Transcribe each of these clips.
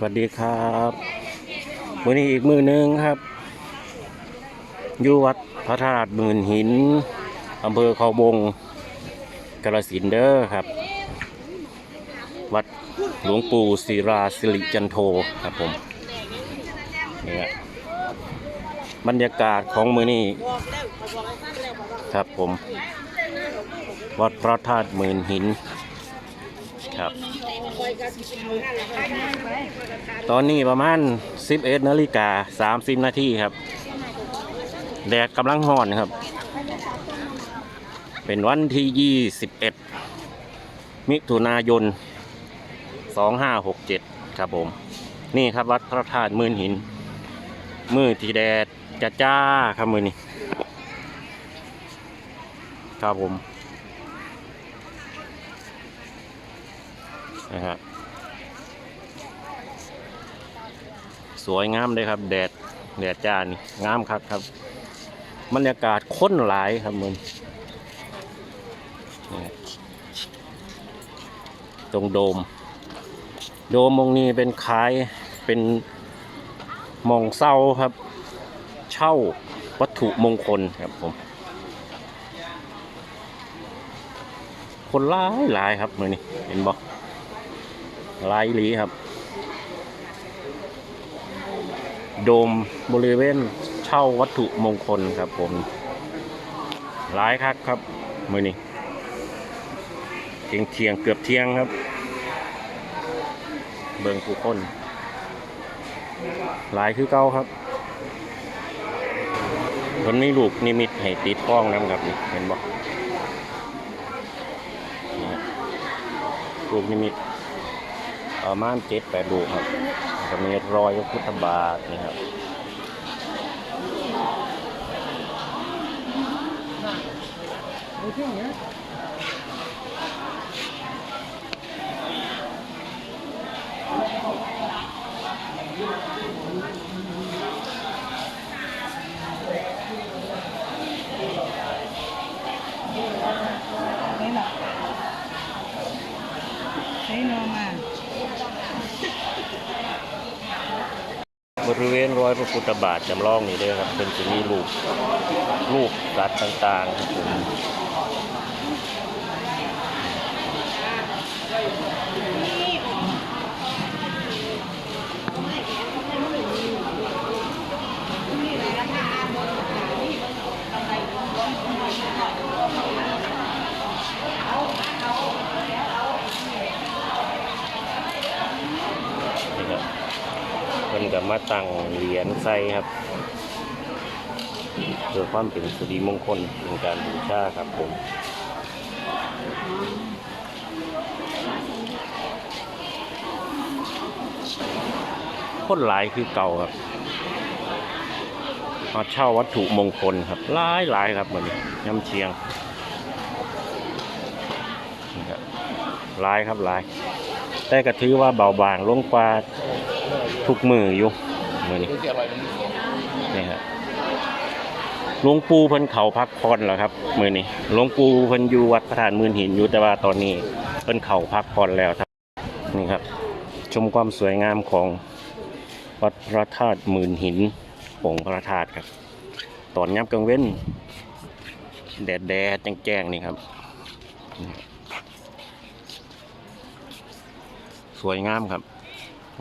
สวัสดีครับวันนี้อีกมือหนึ่งครับ อยู่วัดพระธาตุหมื่นหินอำเภอเขาบงกาฬสินเด้อครับ วัดหลวงปู่ศิราสิริจันโทครับผมนี่ฮะบรรยากาศของมือนี้ครับผม วัดพระธาตุหมื่นหิน ครับ ตอนนี้ประมาณ 11นาฬิกา30นาทีครับ แดดกำลังห่อนครับ เป็นวันที่ 21 มิถุนายน 2567 ครับผม นี่ครับวัดพระธาตุมืนหิน มือที่แดดจะจ้าครับมือนี้ครับผม นะฮะสวยงามเลยครับ แดดแดดจ้านี่งามครับครับบรรยากาศค้นหลายครับมึงตรงโดม โดมมงนี้เป็นขายเป็นมองเศร้าครับ เช่าวัตถุมงคลครับผม คนหลายหลายครับมือนี่เห็นบอก ลายหลีครับ โดมบริเวณเช่าวัตถุมงคลครับผมหลายครับครับมือนี้เที่ยงเที่ยงเกือบเที่ยงครับ เบิงผู้คนหลายคือเก้าครับคนนี้ลูกนิมิตให้ติดกล้องนะครับนี่เห็นบอกลูกนิมิต ประมาณเจ็ดแปดลูกครับจะมีรอยพระพุทธบาทนี่ครับ นี่หรอใช้นอมา บ ริเวณรอยพระพุทธบาทจำลองนี่ด้วยครับเป็นจะมีลูกลูกสัตว์ต่างๆครับผมนี่ครับเพิ่นกับมา ตั้งเหรียญใส่ครับเพื่อความเป็นสิริมงคลเป็นการบูชาครับผมคนหลายคือเก่าครับมาเช่าวัตถุมงคลครับหลายหลายครับวันนี้ย้ำเชียงนะครับหลายครับหลายแต่ก็ถือว่าเบาบางลงกว่าทุกมืออยู่ มือนี้นี่ครับหลวงปู่เพิ่นเขาพักผ่อนแล้วครับ มือนี้หลวงปู่เพิ่นอยู่วัดพระธาตุมืนหินอยู่แต่ว่าตอนนี้เพิ่นเขาพักผ่อนแล้วครับนี่ครับ ชมความสวยงามของวัดพระธาตุหมื่นหินองค์พระธาตุครับ ตอนยับกลางเว้น แดดแดดๆแจ้งๆนี่ครับ สวยงามครับ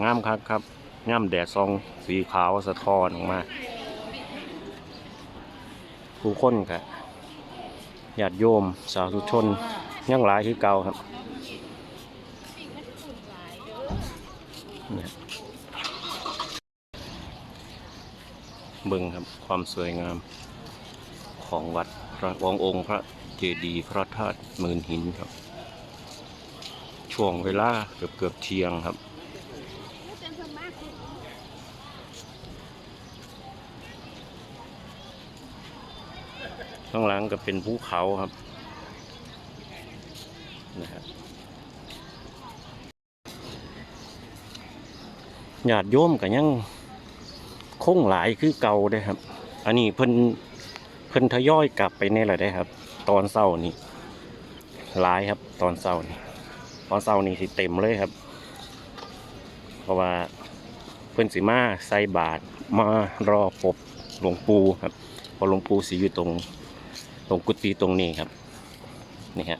งามครับครับ ย่ำแดดซองสีขาวสะท้อนออกมา ผู้คนกับญาติโยมสาธุชนยังหลายคือเก่าครับเบิ่งครับความสวยงามของวัดพระวงองค์พระเจดีย์พระธาตุหมื่นหินครับ ช่วงเวลาเกือบเกือบเที่ยงครับ ข้างหลังก็เป็นภูเขาครับนะครับญาติโยมกันยังคงหลายคือเก่าได้ครับ อันนี้เพิ่นเพิ่นทยอยกลับไปเนี่ยแหละได้ครับ ตอนเศร้านี่หลายครับ ตอนเศร้านี่ตอนเศร้านี่สิเต็มเลยครับ เพราะว่าเพิ่นสิมาใส่บาตรมารอพบหลวงปู่ครับพอหลวงปู่สิอยู่ตรง ตรงกุฏิตรงนี้ครับ นี่ฮะ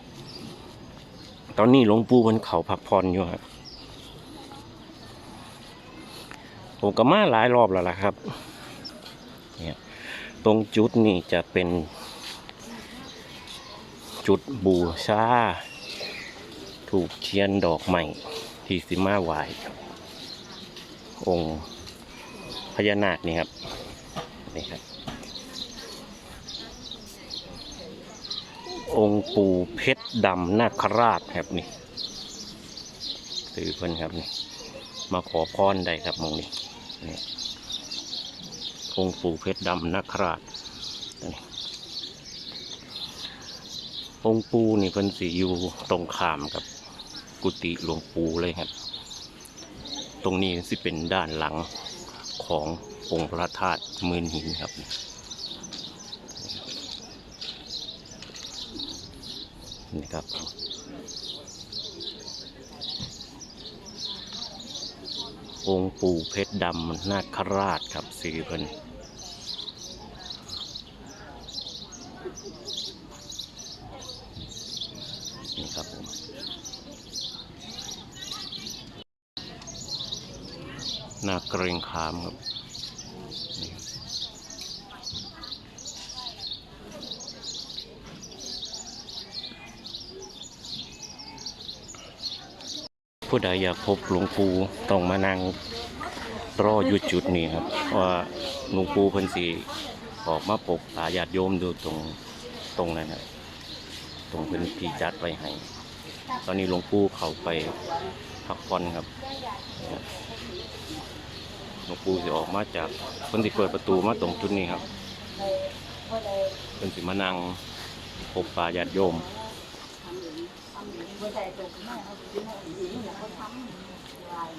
ตอนนี้หลวงปู่เพิ่นเขาพักผ่อนอยู่ครับผมก็มาหลายรอบแล้วล่ะครับเนี่ยตรงจุดนี้จะเป็นจุดบูชาถูกเทียนดอกใหม่ที่สิมาไหวองค์พญานาคนี่ครับนี่ครับ องค์ปู่เพชรดำนาคราชครับนี่ซื้อเพิ่นครับนี่มาขอพรได้ครับมองนี้นี่องค์ปู่เพชรดำนาคราชองค์ปู่นี่เพิ่นสีอยู่ตรงขามกับกุฏิหลวงปู่เลยครับ ตรงนี้สิเป็นด้านหลังขององค์พระธาตุมืนหินครับ นี่ครับองค์ปู่เพชรดำนาคราชครับสีเพิ่นนี่ครับผมนาเกรงขามครับนี่ครับ ผู้ใดอยากพบหลวงปู่ต้องมานั่งรออยู่จุดนี้ครับว่าหลวงปู่เพิ่นสีออกมาปกตาญาติโยมดูตรงตรงนั้นนะตรงพิ่นที่จัดไว้ให้ ตอนนี้หลวงปู่เข้าไปพักผ่อนครับหลวงปู่สิออกมาจากเพิ่นสิเปิดประตูมาตรงจุดนี้ครับเพิ่นสิมานั่งพบปาญาติโยม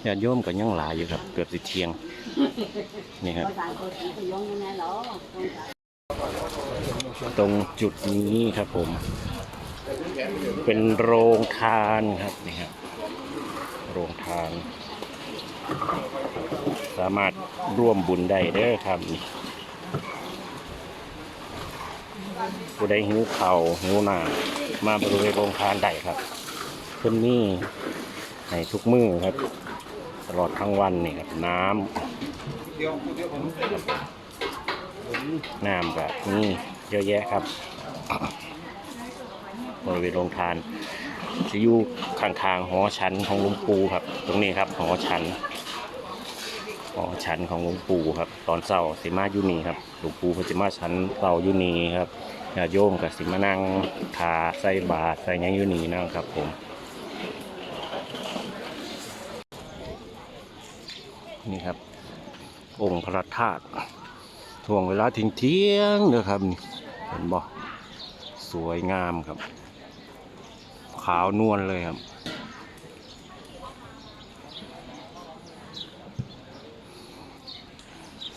ญาติโยมก็ยังหลายอยู่ครับ เกือบสิเที่ยง นี่ครับ ตรงจุดนี้ครับผม เป็นโรงทานครับนี่ครับโรงทาน สามารถร่วมบุญได้เด้อครับนี่ผู้ใดหิวเข่าหิวหนามาบริเวณโรงทานได้ครับ เพิ่นนี่ให้ทุกมื้อครับ ตลอดทั้งวันนี่ครับน้ำน้ำแบบนี่เยอะแยะครับบริเวณโรงทานจะอยู่ข้างๆหอชั้นของลุงปูครับ ตรงนี้ครับหอชั้นขอชั้นของลวงปูครับ ตอนเช้าสิมาอยู่นี่ครับลวงปู่เขาจะมาชั้นเช้าอยู่นี่ครับญาโยมกับสิมานั่งทาใส่บาตรใส่ยังอยู่นี่นะครับผม นี่ครับ องค์พระธาตุช่วงเวลาทิ้งเที่ยงๆเด้อครับนี่เห็นบ่สวยงามครับ ขาวนวลเลยครับ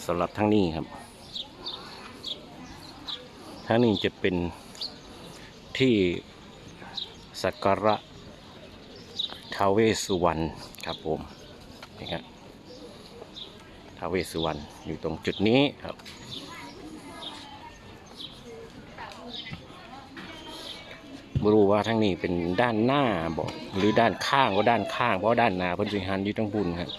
สำหรับทั้งนี้ครับ ทั้งนี้จะเป็นที่สักการะทาเวสสุวรรณครับผมนี่ครับ ท้าเวสสุวรรณอยู่ตรงจุดนี้ครับ บรู้ว่าทั้งนี้เป็นด้านหน้าบอกหรือด้านข้างว่าด้านข้างเพราะด้านหน้าเพิ่นสิหันอยู่ทั้งบุญครับ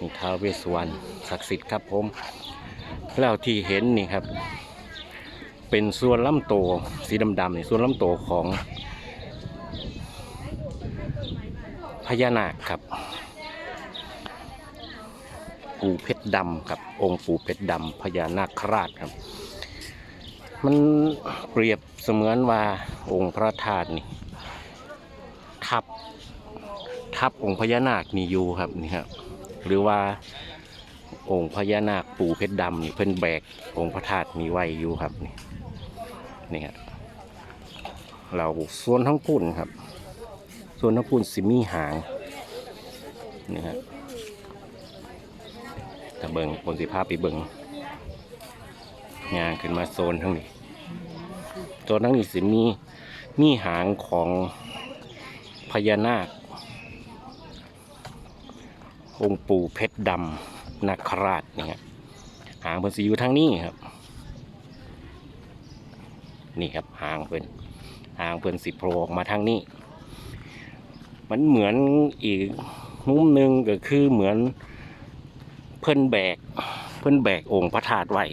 นี่ท้าเวสสวรรณศักดิ์สิทธิ์ครับผมแล้วที่เห็นนี่ครับเป็นส่วนลำโตวสีดำๆนี่ส่วนลำโตวของพญานาคครับ ปู่เพชรดำครับ องค์ปู่เพชรดำพญานาคราชครับ มันเปรียบเสมือนว่าองค์พระธาตุนี่ทับทับองค์พญานาคนี่อยู่ครับนี่ครับหรือว่าองค์พญานาคปู่เพชรดำนี่เพิ่นแบกองค์พระธาตุมีไว้อยู่ครับนี่นี่ครับเราส่วนทั้งพุ่นครับ ส่วนทั้งพุ่นสิมีหางนี่ครับ เบิงบนสิภาพไปเบิงงานขึ้นมาโซนทั้งนี้โซนทั้งนี้สิมีมีหางของพญานาค องค์ปู่เพชรดำนาคราชนี่ครับหางเพิ่นสิอยู่ทางนี้ครับ นี่ครับหางเพิ่นหางเพิ่นสิโผล่ออกมาทางนี้ มันเหมือนอีกมุมหนึ่งก็คือเหมือน เพิ่นแบก เพิ่นแบกองค์พระธาตุไว้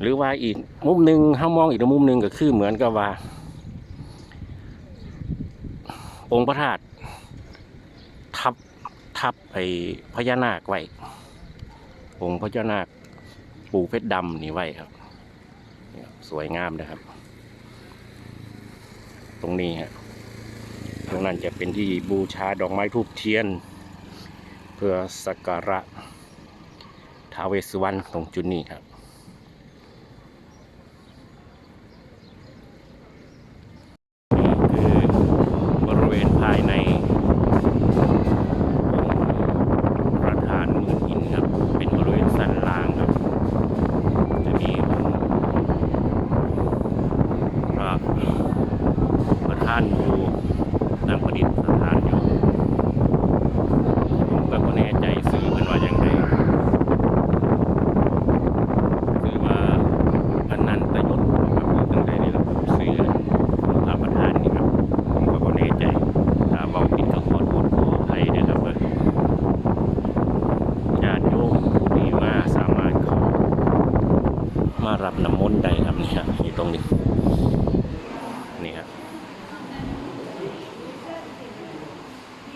หรือว่าอีกมุมหนึ่งถ้ามองอีกมุมหนึ่งก็คือเหมือนกับว่า องค์พระธาตุทับทับไอ้พญานาคไว้องค์พญานาคปูเพชรดำนี่ไว้ครับนี่ครับสวยงามนะครับ ตรงนี้ฮะตรงนั้นจะเป็นที่บูชาดอกไม้ทูบเทียน เพื่อสักการะท้าเวสสุวรรณตรงจุดนี้ครับ นี่คือบริเวณภายในองค์พระธาตุหมื่นหินครับ เป็นบริเวณสันล่างครับ จะมีองค์พระประธานอยู่นั่งประดิษฐานอยู่ ผมก็บ่แน่ใจซื้อมันว่าอย่างไรคือว่าอันนันตยศครับตั้งแต่ในระบบซื้อพระประธานนี่ครับ ผมก็บ่แน่ใจ ถ้าเบาผิดก็ขอโทษขออภัยด้วยครับเด้อญาติโยมผู้ที่มาสามารถเข้ามา รับน้ำมนต์ได้ครับนี่ครับอยู่ตรงนี้นี่ครับ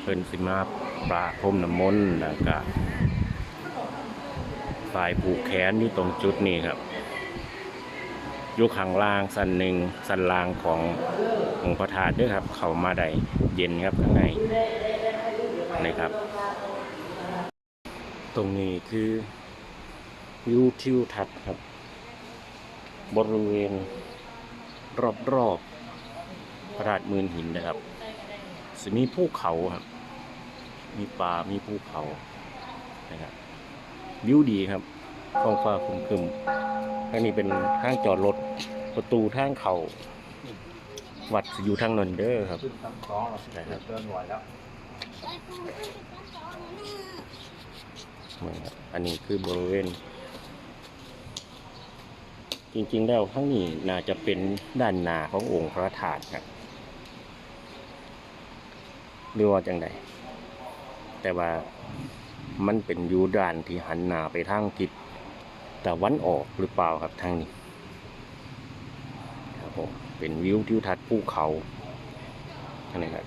เพิ่นสิมาปราพรมน้ำมนต์แล้วก็ฝ่ายผูกแขนอยู่ตรงจุดนี้ครับอยู่ข้างล่างสันหนึ่งสันล่างขององค์พระธาตุด้วยครับ เข้ามาได้เย็นครับข้างในนะครับ ตรงนี้คือวิวทิวทัศน์ครับ บริเวณรอบๆพระธาตุมืนหินนะครับจะมีภูเขาครับ มีป่ามีภูเขานะครับวิวดีครับท้องฟ้าครึมทางนี้เป็นห้างจอดรถประตูทางเขาวัดอยู่ทางนนเดอร์ครับขึ้นทั้งสองเรานะครับเดินไหวแล้วนี่ครับอันนี้คือบริเวณ จริงๆ แล้วข้างนี้น่าจะเป็นด้านหน้าขององค์พระธาตุครับหรือว่าจังใดแต่ว่ามันเป็นยูด้านที่หันหน้าไปทางทิศตะวันออกหรือเปล่าครับทางนี้ครับผมเป็นวิวทิวทัศน์ภูเขาอันนี้ครับ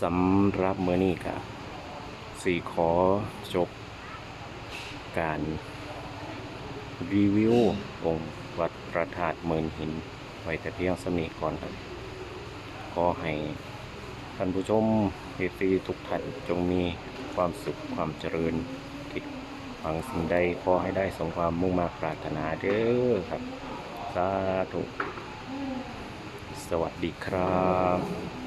สำหรับเมื่อนี้ครับสี่ขอจบการ รีวิวองค์วัดพระธาตุเมินหิน ไว้แต่เพียงสำนีก่อนครับขอให้ท่านผู้ชมเอฟีทุกท่านจงมีความสุขความเจริญคิดหวังสิ่งใดขอให้ได้สมความมุ่งมา่ปรารถนาเด้อครับ สาธุ สวัสดีครับ